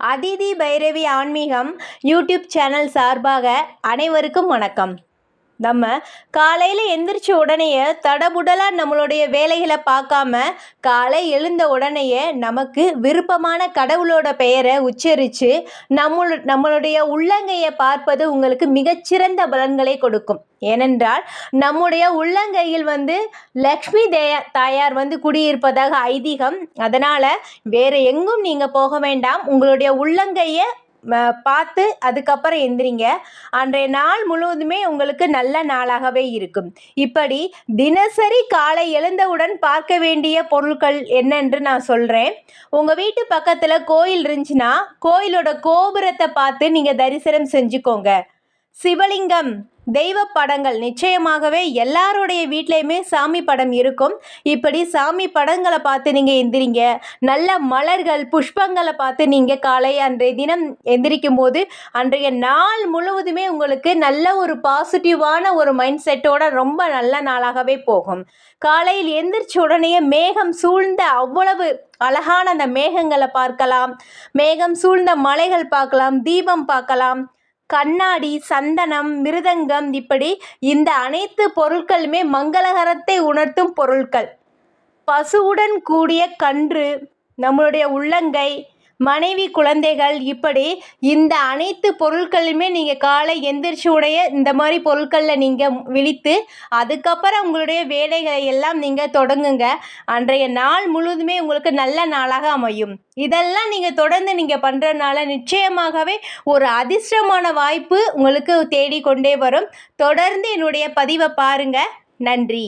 அதிதி பைரவி ஆன்மீகம் YouTube channel சார்பாக அனைவருக்கும் வணக்கம். நம்ம காலையில் எந்திரிச்ச உடனேயே தடபுடலாக நம்மளுடைய வேலைகளை பார்க்காம காலை எழுந்த உடனேயே நமக்கு விருப்பமான கடவுளோட பெயரை உச்சரித்து நம்மளு நம்மளுடைய உள்ளங்கையை பார்ப்பது உங்களுக்கு மிகச்சிறந்த பலன்களை கொடுக்கும். ஏனென்றால் நம்முடைய உள்ளங்கையில் வந்து லக்ஷ்மி தேய தாயார் வந்து குடியிருப்பதாக ஐதீகம். அதனால் வேறு எங்கும் நீங்கள் போக வேண்டாம். உங்களுடைய உள்ளங்கையை பார்த்து அதுக்கப்புறம் எந்திரிங்க. அன்றைய நாள் முழுவதுமே உங்களுக்கு நல்ல நாளாகவே இருக்கும். இப்படி தினசரி காலை எழுந்தவுடன் பார்க்க வேண்டிய பொருட்கள் என்னென்று நான் சொல்கிறேன் உங்கள் வீட்டு பக்கத்தில் கோயில் இருந்துச்சுன்னா கோயிலோட கோபுரத்தை பார்த்து நீங்கள் தரிசனம் செஞ்சுக்கோங்க. சிவலிங்கம் தெய்வ படங்கள். நிச்சயமாகவே எல்லாருடைய வீட்லேயுமே சாமி படம் இருக்கும். இப்படி சாமி படங்களை பார்த்து நீங்கள் எந்திரிங்க. நல்ல மலர்கள் புஷ்பங்களை பார்த்து நீங்கள் காலை அன்றைய தினம் எந்திரிக்கும் போது அன்றைய நாள் முழுவதுமே உங்களுக்கு நல்ல ஒரு பாசிட்டிவான ஒரு மைண்ட் செட்டோட ரொம்ப நல்ல நாளாகவே போகும். காலையில் எந்திரிச்ச உடனே மேகம் சூழ்ந்த அவ்வளவு அழகான அந்த மேகங்களை பார்க்கலாம். மேகம் சூழ்ந்த மலைகள் பார்க்கலாம். தீபம் பார்க்கலாம். கண்ணாடி சந்தனம் மிருதங்கம் இப்படி இந்த அனைத்து பொருட்களுமே மங்களகரத்தை உணர்த்தும் பொருட்கள் பசுவுடன் கூடிய கன்று நம்மளுடைய உள்ளங்கை மனைவி குழந்தைகள் இப்படி இந்த அனைத்து பொருட்களுமே நீங்கள் காலை எந்திரிச்சு உடைய இந்த மாதிரி பொருட்களில் நீங்கள் விழித்து அதுக்கப்புறம் உங்களுடைய வேலைகளை எல்லாம் நீங்கள் தொடங்குங்க. அன்றைய நாள் முழுதுமே உங்களுக்கு நல்ல நாளாக அமையும். இதெல்லாம் நீங்கள் தொடர்ந்து நீங்கள் பண்ணுறதுனால நிச்சயமாகவே ஒரு அதிர்ஷ்டமான வாய்ப்பு உங்களுக்கு தேடிக்கொண்டே வரும். தொடர்ந்து என்னுடைய பதிவை பாருங்கள் நன்றி.